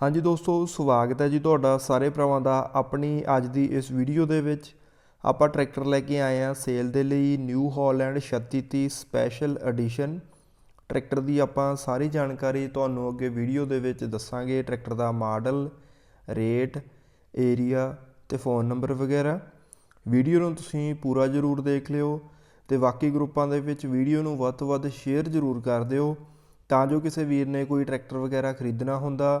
ਹਾਂਜੀ ਦੋਸਤੋ, ਸਵਾਗਤ ਹੈ ਜੀ ਤੁਹਾਡਾ ਸਾਰੇ ਭਰਾਵਾਂ ਦਾ ਆਪਣੀ ਅੱਜ ਦੀ ਇਸ ਵੀਡੀਓ ਦੇ ਵਿੱਚ। ਆਪਾਂ ਟਰੈਕਟਰ ਲੈ ਕੇ ਆਏ ਆ ਸੇਲ ਦੇ ਲਈ New Holland 3630 special edition. Tractor ਦੀ ਆਪਾਂ ਸਾਰੀ ਜਾਣਕਾਰੀ ਤੁਹਾਨੂੰ ਅੱਗੇ ਵੀਡੀਓ ਦੇ ਵਿੱਚ ਦੱਸਾਂਗੇ। ਟਰੈਕਟਰ ਦਾ ਮਾਡਲ, ਰੇਟ, ਏਰੀਆ ਤੇ ਫੋਨ ਨੰਬਰ ਵਗੈਰਾ। ਵੀਡੀਓ ਨੂੰ ਤੁਸੀਂ ਪੂਰਾ ਜ਼ਰੂਰ ਦੇਖ ਲਿਓ ਤੇ ਬਾਕੀ ਗਰੁੱਪਾਂ ਦੇ ਵਿੱਚ ਵੀਡੀਓ ਨੂੰ ਵੱਧ ਤੋਂ ਵੱਧ ਸ਼ੇਅਰ ਜ਼ਰੂਰ ਕਰ ਦਿਓ ਤਾਂ ਜੋ ਕਿਸੇ ਵੀਰ ਨੇ ਕੋਈ ਟਰੈਕਟਰ ਵਗੈਰਾ ਖਰੀਦਣਾ ਹੁੰਦਾ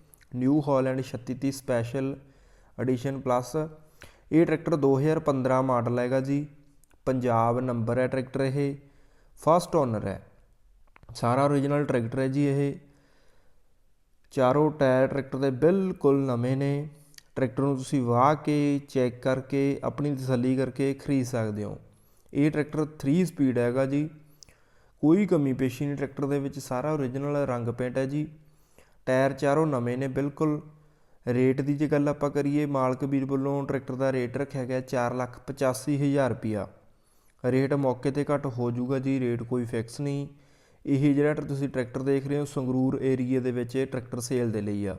New Holland 3630 special edition plus. ਇਹ ਟਰੈਕਟਰ 2015 ਮਾਡਲ ਹੈਗਾ ਜੀ। ਪੰਜਾਬ ਨੰਬਰ ਹੈ ਟਰੈਕਟਰ ਇਹ। ਫਸਟ ਓਨਰ ਹੈ। ਸਾਰਾ ਓਰੀਜਨਲ ਟਰੈਕਟਰ ਹੈ ਜੀ ਇਹ। ਚਾਰੋਂ ਟਾਇਰ ਟਰੈਕਟਰ ਦੇ ਬਿਲਕੁਲ ਨਵੇਂ ਨੇ। ਟਰੈਕਟਰ ਨੂੰ ਤੁਸੀਂ ਵਾਹ ਕੇ ਚੈੱਕ ਕਰਕੇ, ਆਪਣੀ ਤਸੱਲੀ ਕਰਕੇ ਖਰੀਦ ਸਕਦੇ ਹੋ। ਇਹ ਟਰੈਕਟਰ 3 ਸਪੀਡ ਹੈਗਾ ਜੀ। ਕੋਈ ਕਮੀ ਪੇਸ਼ੀ ਨਹੀਂ, ਟਰੈਕਟਰ ਦੇ ਵਿੱਚ ਸਾਰਾ ਓਰੀਜਨਲ ਰੰਗ ਪੇਂਟ ਹੈ ਜੀ। ਟਾਇਰ ਚਾਰੋਂ ਨਵੇਂ ਨੇ, ਬਿਲਕੁਲ। ਰੇਟ ਦੀ ਜੇ ਗੱਲ ਆਪਾਂ ਕਰੀਏ, ਮਾਲਕ ਵੀਰ ਵੱਲੋਂ ਟਰੈਕਟਰ ਦਾ ਰੇਟ ਰੱਖਿਆ ਗਿਆ 485000 ਰੁਪਿਆ ਰੇਟ ਮੌਕੇ ਤੇ ਘੱਟ ਹੋ ਜਾਊਗਾ ਜੀ, ਰੇਟ ਕੋਈ ਫਿਕਸ ਨਹੀਂ। ਇਹ ਜਿਹੜਾ ਤੁਸੀਂ ਟਰੈਕਟਰ ਦੇਖ ਰਹੇ ਹੋ, ਸੰਗਰੂਰ ਏਰੀਆ ਦੇ ਵਿੱਚ ਇਹ ਟਰੈਕਟਰ ਸੇਲ ਦੇ ਲਈ ਆ।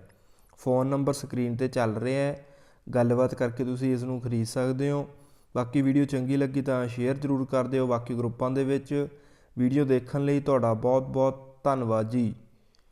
ਫੋਨ ਨੰਬਰ ਸਕਰੀਨ ਤੇ ਚੱਲ ਰਿਹਾ ਹੈ। ਗੱਲਬਾਤ ਕਰਕੇ ਤੁਸੀਂ ਇਸ ਨੂੰ ਖਰੀਦ ਸਕਦੇ ਹੋ। ਬਾਕੀ ਵੀਡੀਓ ਚੰਗੀ ਲੱਗੀ ਤਾਂ ਸ਼ੇਅਰ ਜ਼ਰੂਰ ਕਰ ਦਿਓ। ਬਾਕੀ ਗਰੁੱਪਾਂ ਦੇ ਵਿੱਚ ਵੀਡੀਓ ਦੇਖਣ ਲਈ ਤੁਹਾਡਾ ਬਹੁਤ ਬਹੁਤ ਧੰਨਵਾਦ ਜੀ।